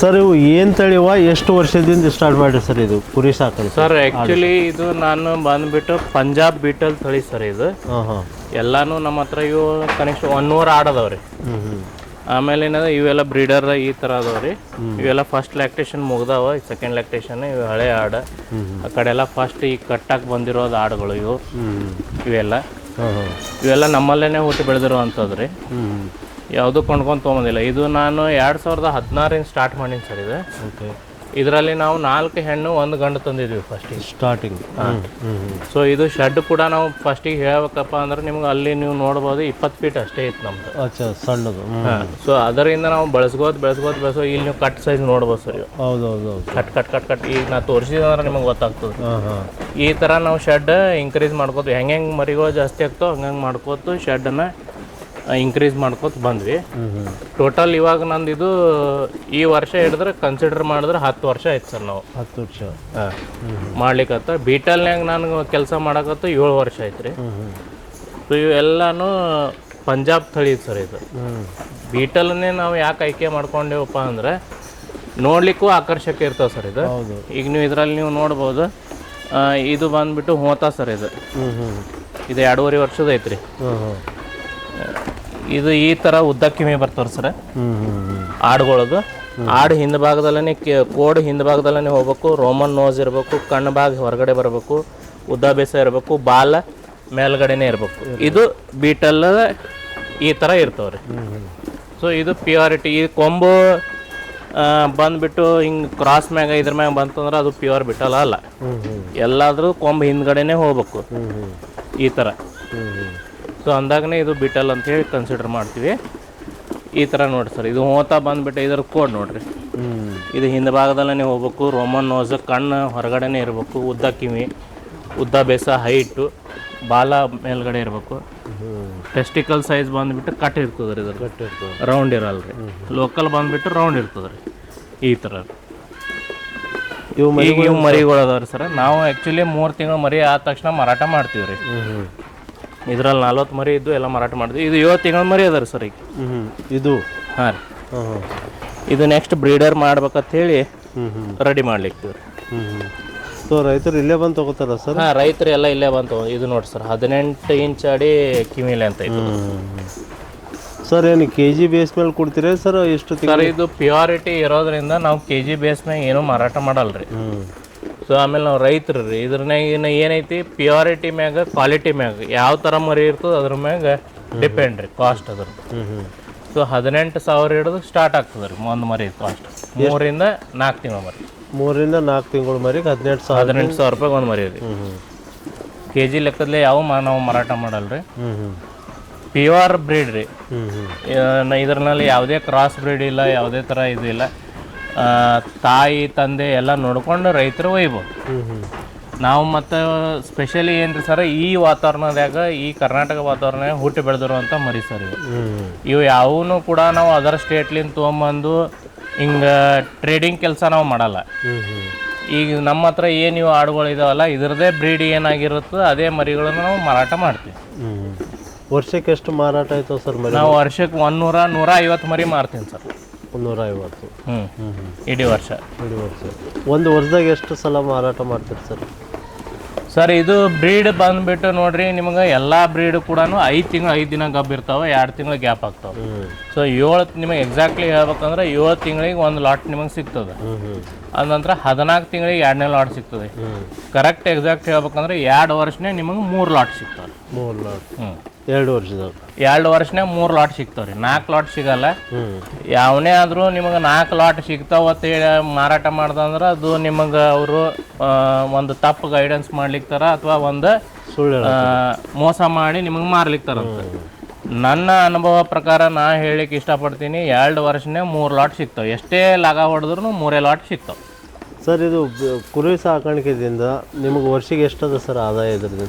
Sir ಇವು ಏನು ತಳಿವ ಎಷ್ಟು ವರ್ಷದಿಂದ ಸ್ಟಾರ್ಟ್ ಮಾಡಿರಿ ಸರ್ ಇದು? ಕುರಿ ಸಾಕಲು ಸರ್. ಆ್ಯಕ್ಚುಲಿ ಇದು ನಾನು ಬಂದ್ಬಿಟ್ಟು ಪಂಜಾಬ್ ಬೀಟಲ್ ತಳಿ ಸರ್ ಇದು. ಹಾಂ ಹಾಂ. ಎಲ್ಲಾನು ನಮ್ಮ ಹತ್ರ ಇವು ಕನಿಷ್ಠ ಒನ್ನೂರು ಆಡದವ್ರಿ ಆಮೇಲೆ ಏನದ ಇವೆಲ್ಲ ಬ್ರೀಡರ್ ಈ ಥರ ಅದಾವ್ರಿ. ಇವೆಲ್ಲ ಫಸ್ಟ್ ಲ್ಯಾಕ್ಟೇಷನ್ ಮುಗ್ದಾವ ಸೆಕೆಂಡ್ ಲ್ಯಾಕ್ಟೇಷನ್ ಇವು ಹಳೆ ಆಡ. ಆ ಕಡೆ ಎಲ್ಲ ಫಸ್ಟ್ ಈಗ ಕಟ್ಟಾಗಿ ಬಂದಿರೋದು ಆಡುಗಳು ಇವು. ಇವೆಲ್ಲ. ಇವೆಲ್ಲ ನಮ್ಮಲ್ಲೇ ಹುಟ್ಟಿ ಬೆಳೆದಿರುವಂಥದ್ದು ರೀ ಯಾವುದು ಯಾವುದೂ ಕೊಂಡ್ಕೊಂಡು ತೊಗೊಂಬಂದಿಲ್ಲ. ಇದು ನಾನು ಎರಡು ಸಾವಿರದ ಹದಿನಾರಿಂದ ಸ್ಟಾರ್ಟ್ ಮಾಡೀನಿ ಸರ್ ಇದು. ಓಕೆ ಇದರಲ್ಲಿ ನಾವು ನಾಲ್ಕು ಹೆಣ್ಣು ಒಂದು ಗಂಡು ತಂದಿದ್ವಿ ಫಸ್ಟಿಗೆ ಸ್ಟಾರ್ಟಿಂಗ್ ಸೊ ಇದು ಶೆಡ್ ಕೂಡ ನಾವು ಫಸ್ಟಿಗೆ ಹೇಳ್ಬೇಕಪ್ಪ ಅಂದ್ರೆ ನಿಮ್ಗೆ ಅಲ್ಲಿ ನೀವು ನೋಡ್ಬೋದು ಇಪ್ಪತ್ತು ಫೀಟ್ ಅಷ್ಟೇ ಇತ್ತು ನಮ್ದು. ಅಚ್ಚಾ ಸಣ್ಣದು. ಸೊ ಅದರಿಂದ ನಾವು ಬೆಳೆಸ್ಕೋತ ಬೆಳೆಸ್ಕೋತ ಬೆಳೆಸೋ ಇಲ್ಲಿ ನೀವು ಕಟ್ ಸೈಜ್ ನೋಡ್ಬೋದು ಸರ್ ಇವು ಹೌದು ಹೌದು ಹೌದು. ಕಟ್ ಕಟ್ ಕಟ್ ಕಟ್ ಈಗ ನಾ ತೋರಿಸಿದ್ರೆ ನಿಮಗೆ ಗೊತ್ತಾಗ್ತದೆ. ಈ ಥರ ನಾವು ಶೆಡ್ ಇನ್ಕ್ರೀಸ್ ಮಾಡ್ಕೋತೀವಿ. ಹೆಂಗೆ ಹೆಂಗೆ ಮರಿಗಳು ಜಾಸ್ತಿ ಆಗ್ತಾವೆ ಹಂಗಂಗೆ ಮಾಡ್ಕೋತು ಶೆಡ್ಡನ್ನು ಇನ್ಕ್ರೀಸ್ ಮಾಡ್ಕೊತ ಬಂದ್ವಿ. ಟೋಟಲ್ ಇವಾಗ ನಂದು ಇದು ಈ ವರ್ಷ ಹಿಡಿದ್ರೆ ಕನ್ಸಿಡರ್ ಮಾಡಿದ್ರೆ ಹತ್ತು ವರ್ಷ ಆಯ್ತು ಸರ್ ನಾವು. ಹತ್ತು ವರ್ಷ. ಮಾಡ್ಲಿಕ್ಕತ್ತ ಬೀಟಲ್ನ್ಯಾಗ ನಾನು ಕೆಲಸ ಮಾಡಕತ್ತ ಏಳು ವರ್ಷ ಆಯ್ತು ರೀ. ಸೊ ಇವೆಲ್ಲಾನು ಪಂಜಾಬ್ ತಳಿ ಸರ್ ಇದು. ಬಿಟಲ್ನೇ ನಾವು ಯಾಕೆ ಆಯ್ಕೆ ಮಾಡ್ಕೊಂಡೇವಪ್ಪ ಅಂದ್ರೆ ನೋಡ್ಲಿಕ್ಕೂ ಆಕರ್ಷಕ ಇರ್ತದೆ ಸರ್ ಇದು. ಈಗ ನೀವು ಇದರಲ್ಲಿ ನೀವು ನೋಡ್ಬೋದು. ಇದು ಬಂದ್ಬಿಟ್ಟು ಹೋತ ಸರ್ ಇದು. ಇದು ಎರಡೂವರೆ ವರ್ಷದ ಐತ್ರಿ. ಇದು ಈ ಥರ ಉದ್ದ ಕಿಮಿ ಬರ್ತಾವ್ರಿ ಸರ್. ಆಡುಗಳದು. ಆಡು ಹಿಂದ ಭಾಗದಲ್ಲೇ ಕೋಡ್ ಹಿಂದ ಭಾಗದಲ್ಲೇ ಹೋಗ್ಬೇಕು ರೋಮನ್ ನೋಸ್ ಇರಬೇಕು ಕಣ್ಣು ಭಾಗ ಹೊರಗಡೆ ಬರಬೇಕು ಉದ್ದ ಬೇಸ ಇರಬೇಕು ಬಾಲ ಮೇಲ್ಗಡೆನೇ ಇರಬೇಕು. ಇದು ಬೀಟಲ್ ಈ ಥರ ಇರ್ತಾವ್ರಿ. ಸೊ ಇದು ಪ್ಯೂರಿಟಿ ಈ ಕೊಂಬು ಬಂದ್ಬಿಟ್ಟು ಹಿಂಗೆ ಕ್ರಾಸ್ ಮ್ಯಾಗ ಇದ್ರ ಮ್ಯಾಗ ಬಂತಂದ್ರೆ ಅದು ಪ್ಯೂರ್ ಬಿಟ್ಟಲ್ಲ ಅಲ್ಲ. ಎಲ್ಲಾದರೂ ಕೊಂಬು ಹಿಂದ್ಗಡೆನೆ ಹೋಗ್ಬೇಕು. ಈ ಥರ ಸೊ ಅಂದಾಗನೇ ಇದು ಬಿಟಲ್ ಅಂತ ಹೇಳಿ ಕನ್ಸಿಡರ್ ಮಾಡ್ತೀವಿ. ಈ ಥರ ನೋಡಿ ಸರ್ ಇದು ಹೋತಾ ಬಂದ್ಬಿಟ್ಟು ಇದ್ರ ಕೋಡ್ ನೋಡಿರಿ. ಇದು ಹಿಂದೆ ಭಾಗದಲ್ಲೇ ಹೋಗ್ಬೇಕು ರೋಮನ್ ನೋಸ್ ಕಣ್ಣು ಹೊರಗಡೆನೇ ಇರಬೇಕು ಉದ್ದ ಕಿವಿ ಉದ್ದ ಬೇಸ ಹೈಟು ಬಾಲ ಮೇಲ್ಗಡೆ ಇರಬೇಕು. ಟೆಸ್ಟಿಕಲ್ ಸೈಜ್ ಬಂದುಬಿಟ್ಟು ಕಟ್ ಇರ್ತದೆ ರೀ ಇದ್ರ ರೌಂಡ್ ಇರಲ್ಲ ರೀ ಲೋಕಲ್ ಬಂದುಬಿಟ್ಟು ರೌಂಡ್ ಇರ್ತದೆ ರೀ ಈ ಥರ ಇವು ಮರಿ ಈಗ ಇವು ಮರಿಗಳು ಅದಾವ್ರಿ ಸರ್. ನಾವು ಆ್ಯಕ್ಚುಲಿ ಮೂರು ತಿಂಗಳು ಮರಿ ಆದ ತಕ್ಷಣ ಮಾರಾಟ ಮಾಡ್ತೀವಿ ರೀ ಇದ್ರಲ್ಲಿ ನಲ್ವತ್ತು ಮರಿ ಇದ್ದು ಎಲ್ಲ ಮಾರಾಟ ಮಾಡಿದ್ವಿ. ಇದು ಏಳು ತಿಂಗಳ ಮರಿ ಅದ ರೀ ಸರ್ ಈಗ. ಹ್ಞೂ ಇದು? ಹಾಂ ರೀ. ಹಾಂ ಹಾಂ. ಇದು ನೆಕ್ಸ್ಟ್ ಬ್ರೀಡರ್ ಮಾಡ್ಬೇಕಂತ ಹೇಳಿ ಹ್ಞೂ ಹ್ಞೂ ರೆಡಿ ಮಾಡ್ಲಿಕ್ಕೆ ರೀ ಹ್ಞೂ ಹ್ಞೂ ಸೊ ರೈತರು ಇಲ್ಲೇ ಬಂದು ತಗೋತಾರ ಸರ್? ಹಾಂ ರೈತರು ಎಲ್ಲ ಇಲ್ಲೇ ಬಂತು ಇದು ನೋಡಿ ಸರ್ ಹದಿನೆಂಟು ಇಂಚ್ ಅಡಿ ಕಿವಿಲೆ ಅಂತ ಇದು ಸರ್ ಏನು ಕೆ ಜಿ ಬೇಸ್ ಮೇಲೆ ಕೊಡ್ತೀರಾ ಸರ್ ಎಷ್ಟು ತಿಂಗಳು ಸರ್ ಇದು ಪ್ಯೂರಿಟಿ ಇರೋದ್ರಿಂದ ನಾವು ಕೆ ಜಿ ಬೇಸ್ ಮೇಲೆ ಏನೂ ಮಾರಾಟ ಮಾಡಲ್ರಿ. ಹ್ಞೂ ಸೊ ಆಮೇಲೆ ನಾವು ರೈತರು ರೀ ಇದ್ರನ್ಯಾಗ ಇನ್ನು ಏನೈತಿ ಪ್ಯೂರಿಟಿ ಮ್ಯಾಗ ಕ್ವಾಲಿಟಿ ಮ್ಯಾಗ ಯಾವ ಥರ ಮರಿ ಇರ್ತದೆ ಅದ್ರ ಮ್ಯಾಗ ಡಿಪೆಂಡ್ ರೀ ಕಾಸ್ಟ್ ಅದ್ರ. ಸೊ ಹದಿನೆಂಟು ಸಾವಿರ ಹಿಡಿದು ಸ್ಟಾರ್ಟ್ ಆಗ್ತದೆ ರೀ ಒಂದು ಮರಿ ಕಾಸ್ಟ್ ಮೂರಿಂದ ನಾಲ್ಕು ತಿಂಗಳ ಮರಿ. ಮೂರಿಂದ ನಾಲ್ಕು ತಿಂಗಳು ಮರಿಗೆ ಹದಿನೆಂಟು ಸಾವಿರ. ಹದಿನೆಂಟು ಸಾವಿರ ರೂಪಾಯಿಗೆ ಒಂದು ಮರಿ ರೀ ಕೆ ಜಿ ಲೆಕ್ಕದಲ್ಲೇ ಯಾವ ನಾವು ಮಾರಾಟ ಮಾಡಲ್ಲ ರೀ. ಪ್ಯೂರ್ ಬ್ರೀಡ್ ರೀ ಇದ್ರಲ್ಲಿ ಯಾವುದೇ ಕ್ರಾಸ್ ಬ್ರೀಡ್ ಇಲ್ಲ ಯಾವುದೇ ಥರ ಇದು ಇಲ್ಲ. ತಾಯಿ ತಂದೆ ಎಲ್ಲ ನೋಡ್ಕೊಂಡು ರೈತರು ಒಯ್ಬೋದು. ನಾವು ಮತ್ತು ಸ್ಪೆಷಲಿ ಏನು ರೀ ಸರ್ ಈ ವಾತಾವರಣದಾಗ ಈ ಕರ್ನಾಟಕ ವಾತಾವರಣದಾಗ ಹುಟ್ಟಿ ಬೆಳೆದಿರುವಂಥ ಮರಿ ಸರ್ ಇವು. ಇವು ಯಾವೂ ಕೂಡ ನಾವು ಅದರ್ ಸ್ಟೇಟ್ಲಿಂದ ತೊಗೊಂಬಂದು ಹಿಂಗೆ ಟ್ರೇಡಿಂಗ್ ಕೆಲಸ ನಾವು ಮಾಡಲ್ಲ. ಈಗ ನಮ್ಮ ಹತ್ರ ಏನು ಇವು ಆಡುಗಳು ಇದಾವಲ್ಲ ಇದರದೇ ಬ್ರೀಡ್ ಏನಾಗಿರುತ್ತೆ ಅದೇ ಮರಿಗಳನ್ನು ನಾವು ಮಾರಾಟ ಮಾಡ್ತೀವಿ. ವರ್ಷಕ್ಕೆ ಎಷ್ಟು ಮಾರಾಟ ಆಯ್ತವ ಸರ್ ನಾವು ವರ್ಷಕ್ಕೆ ಒಂದೂರ ನೂರ ಐವತ್ತು ಮರಿ ಮಾರ್ತೀನಿ ಸರ್. ಮುನ್ನೂರ ಐವತ್ತು. ಹ್ಞೂ ಇಡೀ ವರ್ಷ. ಇಡೀ ವರ್ಷ. ಒಂದು ವರ್ಷದಾಗ ಎಷ್ಟು ಸಲ ಮಾರಾಟ ಮಾಡ್ತೀರಿ ಸರ್? ಸರ್ ಇದು ಬ್ರೀಡ್ ಬಂದ್ಬಿಟ್ಟು ನೋಡ್ರಿ ನಿಮಗೆ ಎಲ್ಲ ಬ್ರೀಡ್ ಕೂಡ ಐದು ತಿಂಗಳು ಐದು ದಿನ ಗಬ್ ಇರ್ತಾವೆ ಎರಡು ತಿಂಗಳು ಗ್ಯಾಪ್ ಆಗ್ತಾವೆ. ಸೊ ಏಳು ನಿಮಗೆ ಎಕ್ಸಾಕ್ಟ್ಲಿ ಹೇಳ್ಬೇಕಂದ್ರೆ ಏಳು ತಿಂಗಳಿಗೆ ಒಂದು ಲಾಟ್ ನಿಮಗೆ ಸಿಗ್ತದೆ. ಅದ ನಂತರ ಹದಿನಾಲ್ಕು ತಿಂಗಳಿಗೆ ಎರಡನೇ ಲಾಟ್ ಸಿಗ್ತದೆ. ಕರೆಕ್ಟ್ ಎಕ್ಸಾಕ್ಟ್ ಹೇಳ್ಬೇಕಂದ್ರೆ ಎರಡು ವರ್ಷನೇ ನಿಮಗೆ ಮೂರು ಲಾಟ್ ಸಿಗ್ತವೆ. ಮೂರು ಲಾಟ್ ಹ್ಞೂ ಎರಡು ವರ್ಷದಾಗ ಎರಡು ವರ್ಷನೇ ಮೂರು ಲಾಟ್ ಸಿಗ್ತಾವೆ ರೀ. ನಾಲ್ಕು ಲಾಟ್ ಸಿಗಲ್ಲ. ಯಾವನೇ ಆದರೂ ನಿಮಗೆ ನಾಲ್ಕು ಲಾಟ್ ಸಿಗ್ತಾವ ಅಂತ ಹೇಳಿ ಮಾರಾಟ ಮಾಡ್ದಂದ್ರೆ ಅದು ನಿಮಗೆ ಅವರು ಒಂದು ತಪ್ಪು ಗೈಡೆನ್ಸ್ ಮಾಡ್ಲಿಕ್ತಾರ ಅಥವಾ ಒಂದು ಸುಳ್ಳು ಮೋಸ ಮಾಡಿ ನಿಮಗೆ ಮಾರ್ಲಿಕ್ತಾರಂತ. ನನ್ನ ಅನುಭವ ಪ್ರಕಾರ ನಾ ಹೇಳಿಕ್ಕೆ ಇಷ್ಟಪಡ್ತೀನಿ ಎರಡು ವರ್ಷನೇ ಮೂರು ಲಾಟ್ ಸಿಗ್ತಾವೆ. ಎಷ್ಟೇ ಲಾಗ ಹೊಡೆದ್ರು ಮೂರೇ ಲಾಟ್ ಸಿಗ್ತಾವೆ. ಸರ್ ಇದು ಕುರಿ ಸಾಕಾಣಿಕೆದಿಂದ ನಿಮಗೆ ವರ್ಷಕ್ಕೆ ಎಷ್ಟದ ಸರ್ ಆದಾಯ ಇದ್ರದ್ದು?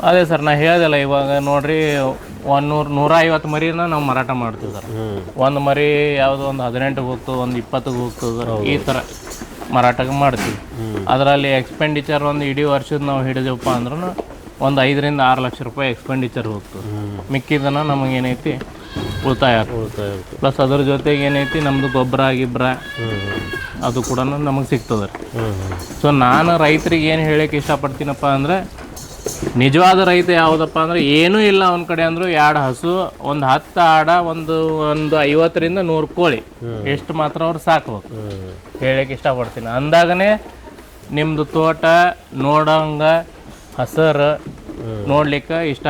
ಅದೇ ಸರ್ ನಾ ಹೇಳ್ದಲ್ಲ ಇವಾಗ ನೋಡ್ರಿ ಒಂದು ನೂರು ನೂರ ಐವತ್ತು ಮರಿನ ನಾವು ಮಾರಾಟ ಮಾಡ್ತೀವಿ ಸರ್. ಒಂದು ಮರಿ ಯಾವುದೋ ಒಂದು ಹದಿನೆಂಟು ಹೋಗ್ತದೆ ಒಂದು ಇಪ್ಪತ್ತಿಗೆ ಹೋಗ್ತದೆ ಈ ಥರ ಮಾರಾಟ ಮಾಡ್ತೀವಿ. ಅದರಲ್ಲಿ ಎಕ್ಸ್ಪೆಂಡಿಚರ್ ಒಂದು ಇಡೀ ವರ್ಷದ ನಾವು ಹಿಡಿದೇವಪ್ಪ ಅಂದ್ರೂ ಒಂದು ಐದರಿಂದ ಆರು ಲಕ್ಷ ರೂಪಾಯಿ ಎಕ್ಸ್ಪೆಂಡಿಚರ್ ಹೋಗ್ತದೆ ಮಿಕ್ಕಿದನ ನಮಗೇನೈತಿ ಉಳಿತಾಯ ಉಳಿತಾಯ ಪ್ಲಸ್ ಅದ್ರ ಜೊತೆಗೆ ಏನೈತಿ ನಮ್ಮದು ಗೊಬ್ಬರ ಗಿಬ್ಬರ ಅದು ಕೂಡ ನಮಗೆ ಸಿಗ್ತದೆ ಸೊ ನಾನು ರೈತರಿಗೆ ಏನು ಹೇಳಕ್ಕೆ ಇಷ್ಟಪಡ್ತೀನಪ್ಪ ಅಂದರೆ ನಿಜವಾದ ರೈತ ಯಾವುದಪ್ಪ ಅಂದ್ರೆ ಏನೂ ಇಲ್ಲ ಅವನ ಕಡೆ ಅಂದರೂ ಎರಡು ಹಸು, ಒಂದು ಹತ್ತು ಆಡ, ಒಂದು ಒಂದು ಐವತ್ತರಿಂದ ನೂರು ಕೋಳಿ. ಎಷ್ಟು ಮಾತ್ರ ಅವ್ರು ಸಾಕ್ಬೇಕು ಹೇಳಕ್ ಹೇಳಕ್ಕೆ ಇಷ್ಟಪಡ್ತೀನಿ. ಅಂದಾಗನೇ ನಿಮ್ಮದು ತೋಟ, ನೋಡಂಗ, ಹಸರು ನೋಡ್ಲಿಕ್ಕೆ ಇಷ್ಟ.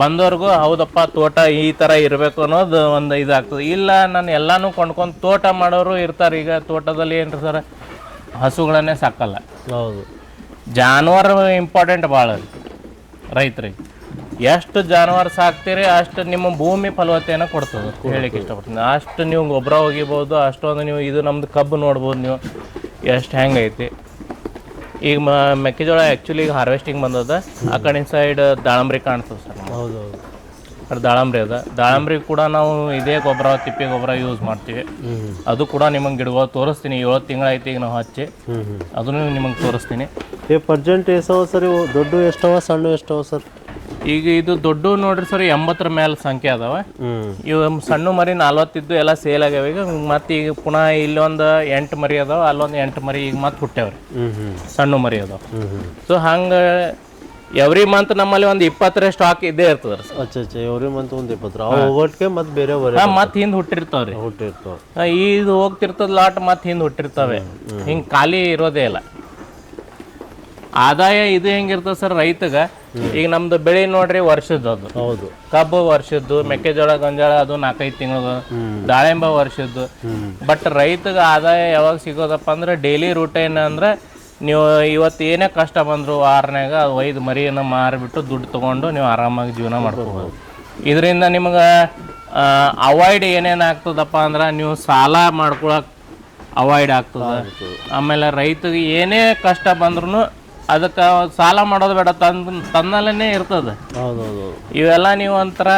ಬಂದವ್ರಿಗೂ ಹೌದಪ್ಪ, ತೋಟ ಈ ಥರ ಇರಬೇಕು ಅನ್ನೋದು ಒಂದು ಇದಾಗ್ತದೆ. ಇಲ್ಲ, ನಾನು ಎಲ್ಲಾನು ಕೊಂಡ್ಕೊಂಡು ತೋಟ ಮಾಡೋರು ಇರ್ತಾರೆ. ಈಗ ತೋಟದಲ್ಲಿ ಏನು ಸರ್? ಹಸುಗಳನ್ನೇ ಸಾಕಲ್ಲ. ಹೌದು. ಜಾನುವಾರು ಇಂಪಾರ್ಟೆಂಟ್ ಭಾಳ ರೈತರಿಗೆ ಎಷ್ಟು ಜಾನುವಾರು ಸಾಕ್ತೀರಿ ಅಷ್ಟು ನಿಮ್ಮ ಭೂಮಿ ಫಲವತ್ತೆಯನ್ನು ಕೊಡ್ತದೆ ಹೇಳಿಕ್ಕೆ ಇಷ್ಟಪಡ್ತೀನಿ. ಅಷ್ಟು ನೀವು ಗೊಬ್ಬರ ಒಗಿಬೋದು ಅಷ್ಟೊಂದು ನೀವು ಇದು ನಮ್ದು ಕಬ್ಬು ನೋಡ್ಬೋದು ನೀವು ಎಷ್ಟು ಹೆಂಗೈತಿ ಈಗ ಮೆಕ್ಕೆಜೋಳ ಆ್ಯಕ್ಚುಲಿ ಈಗ ಹಾರ್ವೆಸ್ಟಿಂಗ್ ಬಂದದ ಆ ಕಡೆ ಸೈಡ್ ದಾಳಂಬ್ರಿ ಕಾಣ್ತದೆ ಸರ್ ಹೌದು ಹೌದು ಅದು ದಾಳಂಬ್ರಿ ಅದ. ದಾಳಂಬ್ರಿ ಕೂಡ ನಾವು ಇದೇ ಗೊಬ್ಬರ ತಿಪ್ಪೆ ಗೊಬ್ಬರ ಯೂಸ್ ಮಾಡ್ತೀವಿ. ಅದು ಕೂಡ ನಿಮಗೆ ಗಿಡಗಳು ತೋರಿಸ್ತೀನಿ. ಏಳು ತಿಂಗಳೈತಿ ಈಗ ನಾವು ಹಚ್ಚಿ. ಅದನ್ನು ನಿಮಗೆ ತೋರಿಸ್ತೀನಿ. ಈ ಪರ್ಜೆಂಟ್ ಎಷ್ಟವ ಸರ್ ಇವು? ದೊಡ್ಡ ಎಷ್ಟವ ಸಣ್ಣ ಎಷ್ಟವ ಸರ್? ಈಗ ಇದು ದೊಡ್ಡ ನೋಡ್ರಿ ಸರ್ ಎಂಬತ್ತರ ಮೇಲೆ ಸಂಖ್ಯೆ ಅದಾವ. ಇವು ಸಣ್ಣ ಮರಿ ನಲ್ವತ್ತಿದ್ದು ಎಲ್ಲ ಸೇಲ್ ಆಗ್ಯಾವ. ಈಗ ಮತ್ತೆ ಈಗ ಪುನಃ ಇಲ್ಲೊಂದು ಎಂಟು ಮರಿ ಅದಾವ ಅಲ್ಲೊಂದು ಎಂಟು ಮರಿ ಈಗ ಮತ್ತೆ ಹುಟ್ಟ್ಯಾವ್ರಿ. ಸಣ್ಣ ಮರಿ ಅದಾವ. ಸೊ ಹಂಗೆ ಎವ್ರಿ ಮಂತ್ ನಮ್ಮಲ್ಲಿ ಒಂದು ಇಪ್ಪತ್ತರ ಸ್ಟಾಕ್ ಇದ್ದೇ ಇರ್ತದ ರೀ ಅಚ್ಚ ಅಚ್ಚ ಎವ್ರಿ ಮಂತ್ ಒಂದು ಇಪ್ಪತ್ತು ಅವು ಮತ್ತೆ ಬೇರೆ ಮತ್ತೆ ಹಿಂದೆ ಹುಟ್ಟಿರ್ತಾವ್ರಿ ಹುಟ್ಟಿರ್ತಾವ. ಆ, ಇದು ಹೋಗ್ತಿರ್ತದ ಲಾಟ್ ಮತ್ತೆ ಹಿಂದೆ ಹುಟ್ಟಿರ್ತಾವೆ. ಹಿಂಗ ಖಾಲಿ ಇರೋದೇ ಇಲ್ಲ. ಆದಾಯ ಇದು ಹೆಂಗಿರ್ತದ ಸರ್ ರೈತಗ? ಈಗ ನಮ್ದು ಬೆಳೆ ನೋಡ್ರಿ ವರ್ಷದ್ದು ಅದು. ಹೌದು. ಕಬ್ಬು ವರ್ಷದ್ದು ಮೆಕ್ಕೆಜೋಳ ಗೊಂಜಾಳ ಅದು ನಾಲ್ಕೈದು ತಿಂಗಳು ದಾಳಿಂಬ ವರ್ಷದ್ದು. ಬಟ್ ರೈತಗ ಆದಾಯ ಯಾವಾಗ ಸಿಗೋದಪ್ಪ ಅಂದ್ರೆ ಡೈಲಿ ರೂಟೈನ್ ಅಂದ್ರೆ ನೀವು ಇವತ್ತು ಏನೇ ಕಷ್ಟ ಬಂದರೂ ಆರನೇಗ ಅದು ಒಯ್ದು ಮರಿಯನ್ನು ಮಾರಿಬಿಟ್ಟು ದುಡ್ಡು ತೊಗೊಂಡು ನೀವು ಆರಾಮಾಗಿ ಜೀವನ ಮಾಡ್ಕೋಬೋದು. ಇದರಿಂದ ನಿಮ್ಗೆ ಅವಾಯ್ಡ್ ಏನೇನು ಆಗ್ತದಪ್ಪ ಅಂದ್ರೆ ನೀವು ಸಾಲ ಮಾಡ್ಕೊಳಕ್ ಅವಾಯ್ಡ್ ಆಗ್ತದೆ. ಆಮೇಲೆ ರೈತಗೆ ಏನೇ ಕಷ್ಟ ಬಂದ್ರೂ ಅದಕ್ಕೆ ಸಾಲ ಮಾಡೋದು ಬೇಡ ತಂದು ತನ್ನಲ್ಲೇ ಇರ್ತದೆ. ಇವೆಲ್ಲ ನೀವು ಒಂಥರ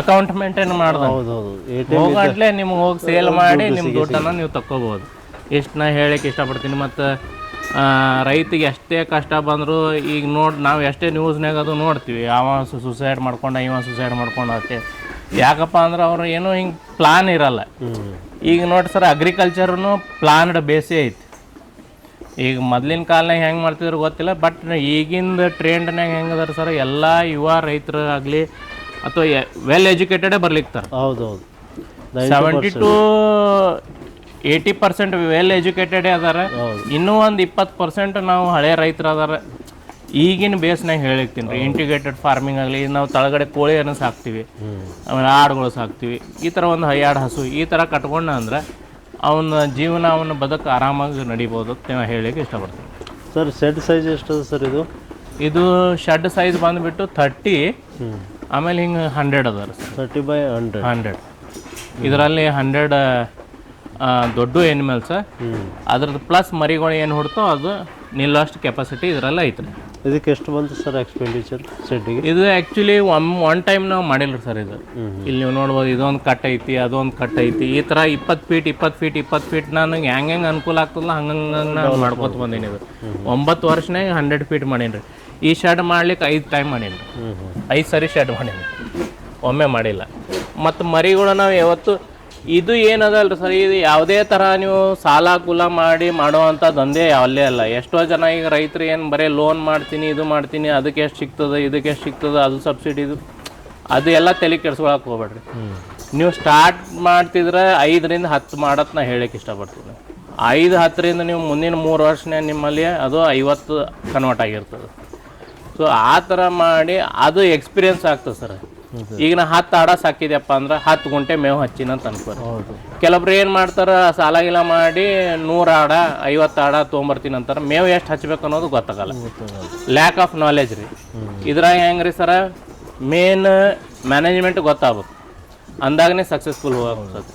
ಅಕೌಂಟ್ ಮೇಂಟೈನ್ ಮಾಡ್ದೆ ಹೋಗಂಟ್ಲೆ ನಿಮ್ಗೆ ಹೋಗಿ ಸೇಲ್ ಮಾಡಿ ನಿಮ್ಮ ದುಡ್ಡನ್ನು ನೀವು ತಕ್ಕೋಬೋದು. ಇಷ್ಟು ನಾ ಹೇಳಕ್ಕೆ ಇಷ್ಟಪಡ್ತೀನಿ. ಮತ್ತು ರೈತಿಗೆ ಎಷ್ಟೇ ಕಷ್ಟ ಬಂದರೂ ಈಗ ನೋಡಿ ನಾವು ಎಷ್ಟೇ ನ್ಯೂಸ್ನಾಗ ಅದು ನೋಡ್ತೀವಿ. ಅವ ಸುಸೈಡ್ ಮಾಡ್ಕೊಂಡ ಇವ ಸುಸೈಡ್ ಮಾಡ್ಕೊಂಡು ಅಷ್ಟೇ. ಯಾಕಪ್ಪ ಅಂದ್ರೆ ಅವ್ರು ಏನೂ ಹಿಂಗೆ ಪ್ಲಾನ್ ಇರಲ್ಲ. ಈಗ ನೋಡಿ ಸರ್ ಅಗ್ರಿಕಲ್ಚರ್ನು ಪ್ಲಾನ್ಡ್ ಬೇಸೇ ಐತಿ. ಈಗ ಮೊದಲಿನ ಕಾಲನಾಗ ಹೆಂಗೆ ಮಾಡ್ತಿದ್ರು ಗೊತ್ತಿಲ್ಲ ಬಟ್ ಈಗಿಂದ ಟ್ರೆಂಡ್ನಾಗ ಹೆಂಗೆ ಅದಾರ ಸರ್ ಎಲ್ಲ ಯುವ ರೈತರು ಆಗಲಿ ಅಥವಾ ವೆಲ್ ಎಜುಕೇಟೆಡೇ ಬರ್ಲಿಕ್ತಾರೆ. ಹೌದು ಹೌದು seventy two eighty percent well educated ಅದಾರ. ಇನ್ನೂ ಒಂದು ಇಪ್ಪತ್ತು ಪರ್ಸೆಂಟ್ ನಾವು ಹಳೆ ರೈತರು ಅದಾರ ಈಗಿನ ಬೇಸ್ನಾಗ ಹೇಳಿರ್ತೀನಿ ರೀ ಇಂಟಿಗ್ರೇಟೆಡ್ ಫಾರ್ಮಿಂಗ್ ಆಗಲಿ ನಾವು ತಳಗಡೆ ಕೋಳಿಯನ್ನು ಸಾಕ್ತೀವಿ ಆಮೇಲೆ ಆಡುಗಳು ಸಾಕ್ತೀವಿ ಈ ಥರ ಒಂದು ಹೈಯಾಡು ಹಸು ಈ ಥರ ಕಟ್ಕೊಂಡ ಅಂದ್ರೆ ಅವನ ಜೀವನ ಅವನ ಬದುಕು ಆರಾಮಾಗಿ ನಡಿಬೋದು ಅಂತ ನಾವು ಹೇಳಲಿಕ್ಕೆ ಇಷ್ಟಪಡ್ತೀನಿ. ಸರ್ ಶೆಡ್ ಸೈಜ್ ಎಷ್ಟದ ಸರ್ ಇದು? ಇದು ಶೆಡ್ ಸೈಜ್ ಬಂದುಬಿಟ್ಟು ಥರ್ಟಿ ಆಮೇಲೆ ಹಿಂಗೆ ಹಂಡ್ರೆಡ್ ಅದ ರೀ ತರ್ಟಿ ಬೈ ಹಂಡ್ರೆಡ್ ಹಂಡ್ರೆಡ್ ಇದರಲ್ಲಿ ಹಂಡ್ರೆಡ್ ದೊಡ್ಡ ಎನಿಮಲ್ಸ್ ಅದ್ರದ್ದು ಪ್ಲಸ್ ಮರಿಗಳು ಏನು ಹುಡ್ತೋ ಅದು ನಿಲ್ಲೋಷ್ಟು ಕೆಪಾಸಿಟಿ ಇದರಲ್ಲಿ ಐತ್ರಿ. ಇದಕ್ಕೆ ಎಷ್ಟು ಬಂತು ಸರ್ ಎಕ್ಸ್ಪೆಂಡಿಚರ್ ಸೆಡ್ಡಿಗೆ ಇದು ಆ್ಯಕ್ಚುಲಿ ಒನ್ ಒನ್ ಟೈಮ್ ನಾವು ಮಾಡಿಲ್ಲ ಸರ್ ಇದು. ಇಲ್ಲಿ ನೀವು ನೋಡ್ಬೋದು ಇದೊಂದು ಕಟ್ ಐತಿ ಅದೊಂದು ಕಟ್ ಐತಿ. ಈ ಥರ ಇಪ್ಪತ್ತು ಫೀಟ್ ಇಪ್ಪತ್ತು ಫೀಟ್ ಇಪ್ಪತ್ತು ಫೀಟ್ ನನಗೆ ಹೆಂಗೆ ಹೆಂಗೆ ಅನುಕೂಲ ಆಗ್ತದಲ್ಲ ಹಂಗೆ ನಾನು ಮಾಡ್ಕೊತ ಬಂದೀನಿ ಇದು. ಒಂಬತ್ತು ವರ್ಷನಾಗ ಹಂಡ್ರೆಡ್ ಫೀಟ್ ಮಾಡೀನಿ ರೀ ಈ ಶರ್ಟ್ ಮಾಡ್ಲಿಕ್ಕೆ ಐದು ಟೈಮ್ ಮಾಡೀನಿ ಐದು ಸರಿ ಶರ್ಟ್ ಮಾಡೀನಿ. ಒಮ್ಮೆ ಮಾಡಿಲ್ಲ. ಮತ್ತು ಮರಿಗಳು ನಾವು ಯಾವತ್ತು ಇದು ಏನದಲ್ರಿ ಸರ್? ಇದು ಯಾವುದೇ ಥರ ನೀವು ಸಾಲ ಕುಲ ಮಾಡಿ ಮಾಡುವಂಥ ದಂಧೆ ಅಲ್ಲೇ ಅಲ್ಲ. ಎಷ್ಟೋ ಜನ ಈಗ ರೈತರು ಏನು ಬರೀ ಲೋನ್ ಮಾಡ್ತೀನಿ, ಇದು ಮಾಡ್ತೀನಿ, ಅದಕ್ಕೆ ಎಷ್ಟು ಸಿಗ್ತದೆ, ಇದಕ್ಕೆ ಎಷ್ಟು ಸಿಗ್ತದೆ, ಅದು ಸಬ್ಸಿಡಿ ಇದು ಅದು ಎಲ್ಲ ತಲೆ ಕೆಡ್ಸ್ಕೊಳಕ್ಕೆ ಹೋಗ್ಬೇಡ್ರಿ. ನೀವು ಸ್ಟಾರ್ಟ್ ಮಾಡ್ತಿದ್ರೆ ಐದರಿಂದ ಹತ್ತು ಮಾಡತ್ ನಾ ಹೇಳಕ್ಕೆ ಇಷ್ಟಪಡ್ತೀನಿ. ಐದು, ಹತ್ತರಿಂದ ನೀವು ಮುಂದಿನ ಮೂರು ವರ್ಷನೇ ನಿಮ್ಮಲ್ಲಿ ಅದು ಐವತ್ತು ಕನ್ವರ್ಟ್ ಆಗಿರ್ತದೆ. ಸೊ ಆ ಥರ ಮಾಡಿ ಅದು ಎಕ್ಸ್ಪೀರಿಯನ್ಸ್ ಆಗ್ತದೆ ಸರ್. ಈಗ ನಾ ಹತ್ತು ಆಡ ಸಾಕಿದ್ಯಪ್ಪ ಅಂದ್ರೆ ಹತ್ತು ಗುಂಟೆ ಮೇವು ಹಚ್ಚಿನ ಅಂತ ಅನ್ಕೋರಿ ಹೌದು. ಕೆಲವ್ರು ಏನು ಮಾಡ್ತಾರೆ ಸಾಲ ಗಿಲ ಮಾಡಿ ನೂರು ಆಡ ಐವತ್ತು ಆಡ ತೊಗೊಂಬರ್ತೀನಿ ಅಂತಾರೆ ಮೇವು ಎಷ್ಟು ಹಚ್ಬೇಕು ಅನ್ನೋದು ಗೊತ್ತಾಗಲ್ಲ. ಲ್ಯಾಕ್ ಆಫ್ ನಾಲೆಜ್ ರೀ. ಇದ್ರಾಗ ಹೆಂಗೆ ರೀ ಸರ ಮೇನ್ ಮ್ಯಾನೇಜ್ಮೆಂಟ್ ಗೊತ್ತಾಗ್ಬೇಕು. ಅಂದಾಗನೇ ಸಕ್ಸಸ್ಫುಲ್ ಹೋಗ್ತದೆ.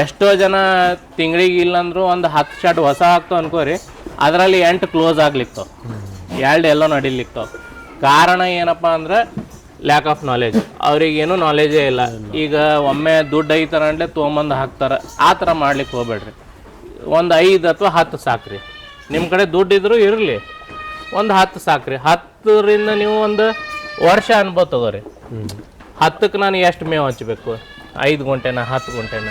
ಎಷ್ಟೋ ಜನ ತಿಂಗಳಿಗೆ ಇಲ್ಲಂದ್ರೂ ಒಂದು ಹತ್ತು ಶರ್ಟ್ ಹೊಸ ಆಗ್ತಾವ ಅನ್ಕೋರಿ ಅದರಲ್ಲಿ ಎಂಟು ಕ್ಲೋಸ್ ಆಗ್ಲಿಕ್ತಾವ. ಎರಡು ಎಲ್ಲೋ ನಡಿಲಿಕ್ತಾವ. ಕಾರಣ ಏನಪ್ಪ ಅಂದ್ರೆ ಲ್ಯಾಕ್ ಆಫ್ ನಾಲೆಜ್ ಅವ್ರಿಗೇನು ನಾಲೆಜೇ ಇಲ್ಲ. ಈಗ ಒಮ್ಮೆ ದುಡ್ಡು ಐತಾರ ಅಂದ್ರೆ ತೊಗೊಂಬಂದು ಹಾಕ್ತಾರೆ. ಆ ಥರ ಮಾಡ್ಲಿಕ್ಕೆ ಹೋಗ್ಬೇಡ್ರಿ. ಒಂದು ಐದು ಅಥವಾ ಹತ್ತು ಸಾಕ್ರಿ. ನಿಮ್ಮ ಕಡೆ ದುಡ್ಡು ಇದ್ರು ಇರಲಿ. ಒಂದು ಹತ್ತು ಸಾಕ್ರಿ. ಹತ್ತರಿಂದ ನೀವು ಒಂದು ವರ್ಷ ಅನುಭವ ತಗೋರಿ. ಹತ್ತಕ್ಕೆ ನಾನು ಎಷ್ಟು ಮೇವು ಹಚ್ಚಬೇಕು ಐದು ಗುಂಟೆನ ಹತ್ತು ಗುಂಟೆನ.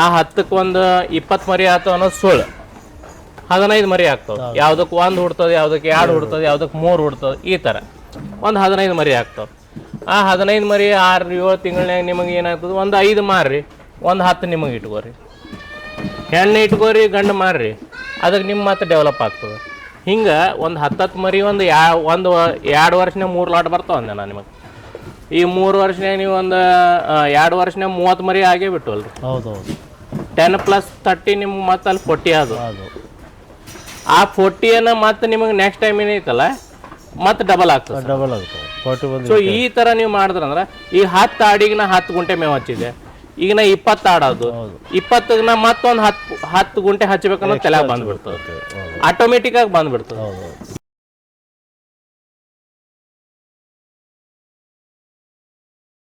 ಆ ಹತ್ತಕ್ಕೆ ಒಂದು ಇಪ್ಪತ್ತು ಮರಿ ಆಯ್ತು ಅನ್ನೋದು ಸುಳ್ಳು. ಹದಿನೈದು ಮರಿ ಆಗ್ತಾವೆ ಯಾವುದಕ್ಕೆ ಒಂದು ಹುಡ್ತದೆ ಯಾವುದಕ್ಕೆ ಎರಡು ಹುಡ್ತದೆ ಯಾವುದಕ್ಕೆ ಮೂರು ಹುಡ್ತದೆ ಈ ಥರ. ಒಂದು ಹದಿನೈದು ಮರಿ ಆಗ್ತಾವೆ. ಆ ಹದಿನೈದು ಮರಿ ಆರು ಏಳು ತಿಂಗಳನ್ಯಾಗ ನಿಮಗೆ ಏನಾಗ್ತದೆ? ಒಂದು ಐದು ಮಾರ್ರಿ. ಒಂದು ಹತ್ತು ನಿಮಗೆ ಇಟ್ಕೋರಿ. ಹೆಣ್ಣು ಇಟ್ಕೋರಿ ಗಂಡು ಮಾರ್ರಿ. ಅದಕ್ಕೆ ನಿಮ್ಮ ಮತ್ತೆ ಡೆವಲಪ್ ಆಗ್ತದೆ. ಹಿಂಗೆ ಒಂದು ಹತ್ತತ್ತು ಮರಿ ಒಂದು ಯಾ ಒಂದು ಎರಡು ವರ್ಷನೇ ಮೂರು ಲಾಟ್ ಬರ್ತಾವೆ ಅಂದೆ ನಾನು ನಿಮಗೆ. ಈ ಮೂರು ವರ್ಷನೇ ನೀವು ಒಂದು ಎರಡು ವರ್ಷನೇ ಮೂವತ್ತು ಮರಿ ಆಗೇ ಬಿಟ್ಟವಲ್ರಿ ಹೌದು ಹೌದು ಟೆನ್ ಪ್ಲಸ್ ತರ್ಟಿ ನಿಮ್ಗೆ ಮತ್ತೆ ಅಲ್ಲಿ ಫೋರ್ಟಿ ಅದು. ಅದು ಆ ಫೋರ್ಟಿಯನ್ನು ಮತ್ತೆ ನಿಮಗೆ ನೆಕ್ಸ್ಟ್ ಟೈಮ್ ಏನೈತಲ್ಲ ಮತ್ತೆ ಡಬಲ್ ಆಗ್ತದೆ ಡಬಲ್ ಬಂದು ಸೊ ಈ ತರ ನೀವು ಮಾಡಿದ್ರಂದ್ರೆ ಈ ಹತ್ತು ಆಡಿಗೆ ನಾ ಹತ್ತು ಗುಂಟೆ ಮೇವು ಹಚ್ಚಿದೆ. ಈಗ ನಾ ಇಪ್ಪತ್ತು ಆಡೋದು ಇಪ್ಪತ್ತಿಗೆ ನಾ ಮತ್ತೊಂದು ಹತ್ತು ಹತ್ತು ಗುಂಟೆ ಹಚ್ಬೇಕನ್ನೋ ತಲೆ ಬಂದ್ಬಿಡ್ತದೆ ಆಟೋಮೆಟಿಕ್ ಆಗಿ ಬಂದ್ಬಿಡ್ತದೆ